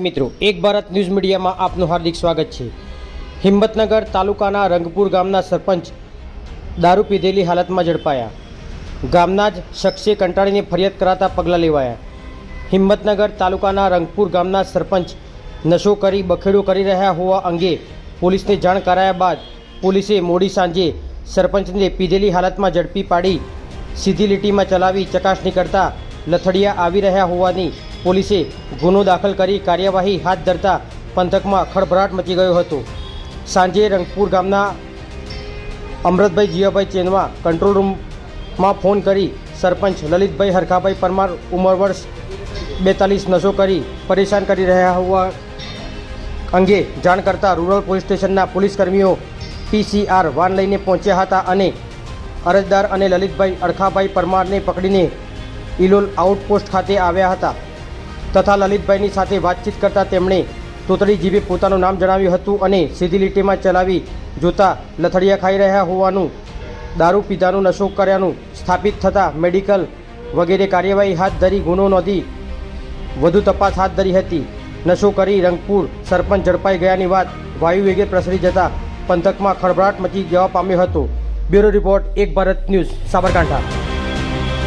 મિત્રો, એક ભારત ન્યૂઝ મીડિયામાં આપનું હાર્દિક સ્વાગત છે. હિંમતનગર તાલુકાના રંગપુર ગામના સરપંચ દારૂ પીધેલી હાલતમાં ઝડપાયા. ગામના જ શખ્સે કંટાળીને ફરિયાદ કરાતા પગલાં લેવાયા. હિંમતનગર તાલુકાના રંગપુર ગામના સરપંચ નશો કરી બખેડો કરી રહ્યા હોવા અંગે પોલીસને જાણ કરાયા બાદ પોલીસે મોડી સાંજે સરપંચને પીધેલી હાલતમાં ઝડપી પાડી સીધી લીટીમાં ચલાવી ચકાસણી કરતા લથડિયા આવી રહ્યા હોવાની પોલીસે ગુનો દાખલ કરી કાર્યવાહી હાથ ધરતા પંથકમાં ખળભળાટ મચી ગયો હતો. સાંજે રંગપુર ગામના અમૃતભાઈ જીવાભાઈ ચેનવા કંટ્રોલ રૂમમાં ફોન કરી સરપંચ લલિતભાઈ હરખાભાઈ પરમાર ઉંમર વર્ષ બેતાલીસ નશો કરી પરેશાન કરી રહ્યા હોવા અંગે જાણ કરતા રૂરલ પોલીસ સ્ટેશનના પોલીસકર્મીઓ પીસીઆર વાન લઈને પહોંચ્યા હતા અને અરજદાર અને લલિતભાઈ અડખાભાઈ પરમારને પકડીને ઇલોલ આઉટપોસ્ટ ખાતે આવ્યા હતા. તથા લલિતભાઈની સાથે વાતચીત કરતા તેમણે તોતડી જીભે પોતાનું નામ જણાવ્યું હતું અને સીધી લીટીમાં ચલાવી જોતા લથડિયા ખાઈ રહ્યા હોવાનું, દારૂ પીધાનું, નશો કર્યાનું સ્થાપિત થતાં મેડિકલ વગેરે કાર્યવાહી હાથ ધરી, ગુનો નોંધી વધુ તપાસ હાથ ધરી હતી. નશો કરી રંગપુર સરપંચ ઝડપાઈ ગયાની વાત વાયુ વેગે પ્રસરી જતા પંથકમાં ખળભળાટ મચી જવા પામ્યો હતો. બ્યુરો રિપોર્ટ એક ભારત ન્યૂઝ, સાબરકાંઠા.